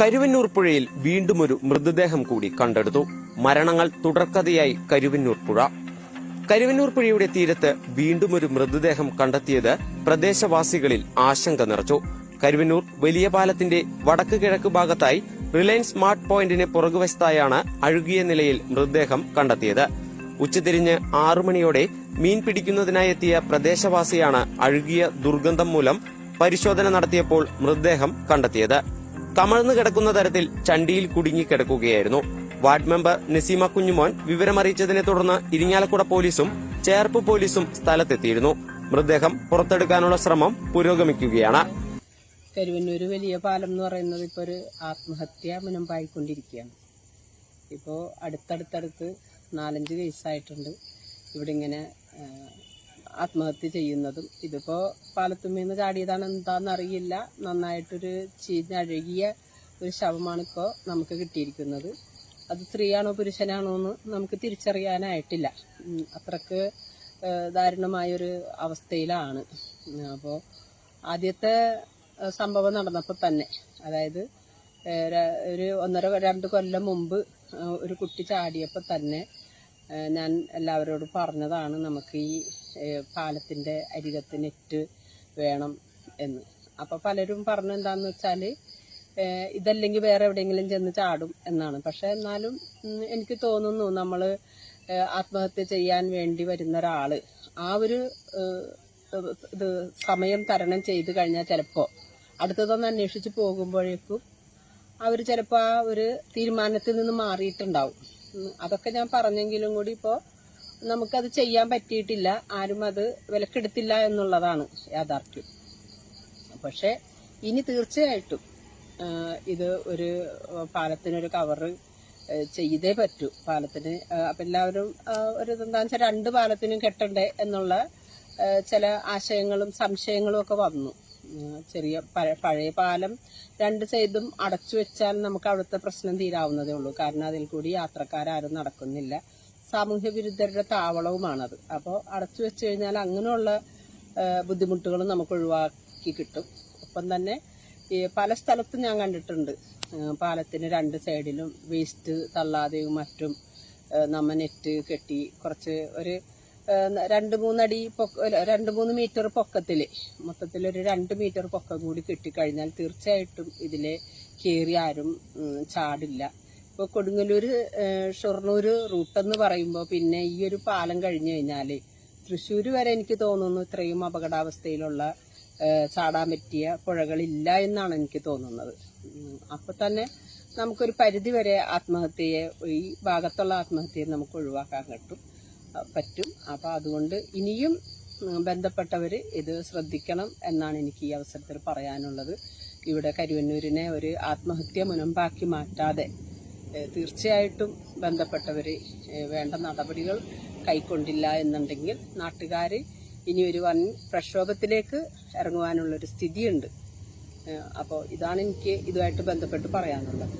കരുവന്നൂർ പുഴയിൽ വീണ്ടും ഒരു മൃതദേഹം കൂടി കണ്ടെടുത്തു. മരണങ്ങൾ തുടർക്കഥയായി കരുവന്നൂർ പുഴ. കരുവന്നൂർ പുഴയുടെ തീരത്ത് വീണ്ടും ഒരു മൃതദേഹം കണ്ടെത്തിയത് പ്രദേശവാസികളിൽ ആശങ്ക നിറച്ചു. കരുവന്നൂർ വലിയ പാലത്തിന്റെ വടക്ക് കിഴക്ക് ഭാഗത്തായി റിലയൻസ് സ്മാർട്ട് പോയിന്റിന് പുറകുവശത്തായാണ് അഴുകിയ നിലയിൽ മൃതദേഹം കണ്ടെത്തിയത്. ഉച്ചതിരിഞ്ഞ് ആറു മണിയോടെ മീൻ പിടിക്കുന്നതിനായെത്തിയ പ്രദേശവാസിയാണ് അഴുകിയ ദുർഗന്ധം മൂലം പരിശോധന നടത്തിയപ്പോൾ മൃതദേഹം കണ്ടെത്തിയത്. കമഴ്ന്നു കിടക്കുന്ന തരത്തിൽ ചണ്ടിയിൽ കുടുങ്ങിക്കിടക്കുകയായിരുന്നു വാർഡ് മെമ്പർ നസീമ കുഞ്ഞുമോൻ വിവരമറിയിച്ചതിനെ തുടർന്ന് ഇരിങ്ങാലക്കുട പോലീസും ചേർപ്പ് പോലീസും സ്ഥലത്തെത്തിയിരുന്നു. മൃതദേഹം പുറത്തെടുക്കാനുള്ള ശ്രമം പുരോഗമിക്കുകയാണ്. കരുവന്നൂർ വലിയ പാലം എന്ന് പറയുന്നത് ഇപ്പോൾ ഒരു ആത്മഹത്യ മുനമ്പായിക്കൊണ്ടിരിക്കുകയാണ്. ഇപ്പോൾ അടുത്തടുത്തടുത്ത് നാലഞ്ച് കേസായിട്ടുണ്ട്. ഇവിടെ ഇങ്ങനെ ആത്മഹത്യ ചെയ്യുന്നതും ഇതിപ്പോൾ പാലത്തുമ്മീന്ന് ചാടിയതാണ് എന്താണെന്ന് അറിയില്ല നന്നായിട്ടൊരു ചീഞ്ഞഴുകിയ ഒരു ശവമാണ് ഇപ്പോൾ നമുക്ക് കിട്ടിയിരിക്കുന്നത്. അത് സ്ത്രീയാണോ പുരുഷനാണോ എന്ന് നമുക്ക് തിരിച്ചറിയാനായിട്ടില്ല. അത്രയ്ക്ക് ദാരുണമായൊരു അവസ്ഥയിലാണ്. അപ്പോൾ ആദ്യത്തെ സംഭവം നടന്നപ്പോൾ തന്നെ അതായത് ഒരു ഒന്നര രണ്ട് കൊല്ലം മുമ്പ് ഒരു കുട്ടി ചാടിയപ്പോൾ തന്നെ ഞാൻ എല്ലാവരോടും പറഞ്ഞതാണ് നമുക്ക് ഈ പാലത്തിന്റെ അരികത്ത് നെറ്റ് വേണം എന്ന്. അപ്പോൾ പലരും പറഞ്ഞെന്താന്ന് വെച്ചാൽ ഇതല്ലെങ്കിൽ വേറെ എവിടെയെങ്കിലും ചെന്ന് ചാടും എന്നാണ്. പക്ഷേ എന്നാലും എനിക്ക് തോന്നുന്നു നമ്മൾ ആത്മഹത്യ ചെയ്യാൻ വേണ്ടി വരുന്ന ഒരാൾ ആ ഒരു ഇത് സമയം തരണം ചെയ്ത് കഴിഞ്ഞാൽ ചിലപ്പോൾ അടുത്തതൊന്ന് അന്വേഷിച്ച് പോകുമ്പോഴേക്കും അവർ ചിലപ്പോൾ ആ ഒരു തീരുമാനത്തിൽ നിന്ന് മാറിയിട്ടുണ്ടാവും. അതൊക്കെ ഞാൻ പറഞ്ഞെങ്കിലും കൂടി ഇപ്പോൾ നമുക്കത് ചെയ്യാൻ പറ്റിയിട്ടില്ല. ആരും അത് വിലക്കെടുത്തില്ല എന്നുള്ളതാണ് യാഥാർത്ഥ്യം. പക്ഷേ ഇനി തീർച്ചയായിട്ടും ഇത് ഒരു പാലത്തിനൊരു കവറ് ചെയ്തേ പറ്റൂ. പാലത്തിന് അപ്പം എല്ലാവരും ഒരു എന്താണെന്ന് വെച്ചാൽ രണ്ട് പാലത്തിനും കെട്ടണ്ടേ എന്നുള്ള ചില ആശയങ്ങളും സംശയങ്ങളും ഒക്കെ വന്നു. ചെറിയ പഴയ പാലം രണ്ട് സൈഡും അടച്ചു വെച്ചാൽ നമുക്ക് അവിടുത്തെ പ്രശ്നം തീരാവുന്നതേ ഉള്ളൂ. കാരണം അതിൽ കൂടി യാത്രക്കാരും നടക്കുന്നില്ല. സാമൂഹ്യ വിരുദ്ധരുടെ താവളവുമാണത്. അപ്പോൾ അടച്ചു വെച്ച് കഴിഞ്ഞാൽ അങ്ങനെയുള്ള ബുദ്ധിമുട്ടുകളും നമുക്ക് ഒഴിവാക്കി കിട്ടും. ഒപ്പം തന്നെ പല സ്ഥലത്തും ഞാൻ കണ്ടിട്ടുണ്ട്. പാലത്തിന് രണ്ട് സൈഡിലും വേസ്റ്റ് തള്ളാതെയും മറ്റും നമ്മ നെറ്റ് കെട്ടി കുറച്ച് ഒരു രണ്ട് മൂന്നടി പൊക്ക രണ്ട് മൂന്ന് മീറ്റർ പൊക്കത്തിൽ മൊത്തത്തിൽ ഒരു രണ്ട് മീറ്റർ പൊക്കം കൂടി കിട്ടിക്കഴിഞ്ഞാൽ തീർച്ചയായിട്ടും ഇതിൽ കയറി ആരും ചാടില്ല. ഇപ്പോൾ കൊടുങ്ങല്ലൂർ ഷൊർണൂർ റൂട്ടെന്ന് പറയുമ്പോൾ പിന്നെ ഈ ഒരു പാലം കഴിഞ്ഞു കഴിഞ്ഞാൽ തൃശ്ശൂർ വരെ എനിക്ക് തോന്നുന്നു ഇത്രയും അപകടാവസ്ഥയിലുള്ള ചാടാൻ പറ്റിയ പുഴകളില്ല എന്നാണ് എനിക്ക് തോന്നുന്നത്. അപ്പോൾ അപ്പൊ തന്നെ നമുക്കൊരു പരിധി വരെ ആത്മഹത്യയെ ഈ ഭാഗത്തുള്ള ആത്മഹത്യയെ നമുക്ക് ഒഴിവാക്കാൻ അഹ് പറ്റും. അപ്പോൾ അതുകൊണ്ട് ഇനിയും ബന്ധപ്പെട്ടവർ ഇത് ശ്രദ്ധിക്കണം എന്നാണ് എനിക്ക് ഈ അവസരത്തിൽ പറയാനുള്ളത്. ഇവിടെ കരുവന്നൂരിനെ ഒരു ആത്മഹത്യ മുനമ്പാക്കി മാറ്റാതെ തീർച്ചയായിട്ടും ബന്ധപ്പെട്ടവർ വേണ്ട നടപടികൾ കൈക്കൊണ്ടില്ല എന്നുണ്ടെങ്കിൽ നാട്ടുകാർ ഇനി ഒരു വൻ പ്രക്ഷോഭത്തിലേക്ക് ഇറങ്ങുവാനുള്ളൊരു സ്ഥിതിയുണ്ട്. അപ്പോൾ ഇതാണ് എനിക്ക് ഇതുമായിട്ട് ബന്ധപ്പെട്ട് പറയാനുള്ളത്.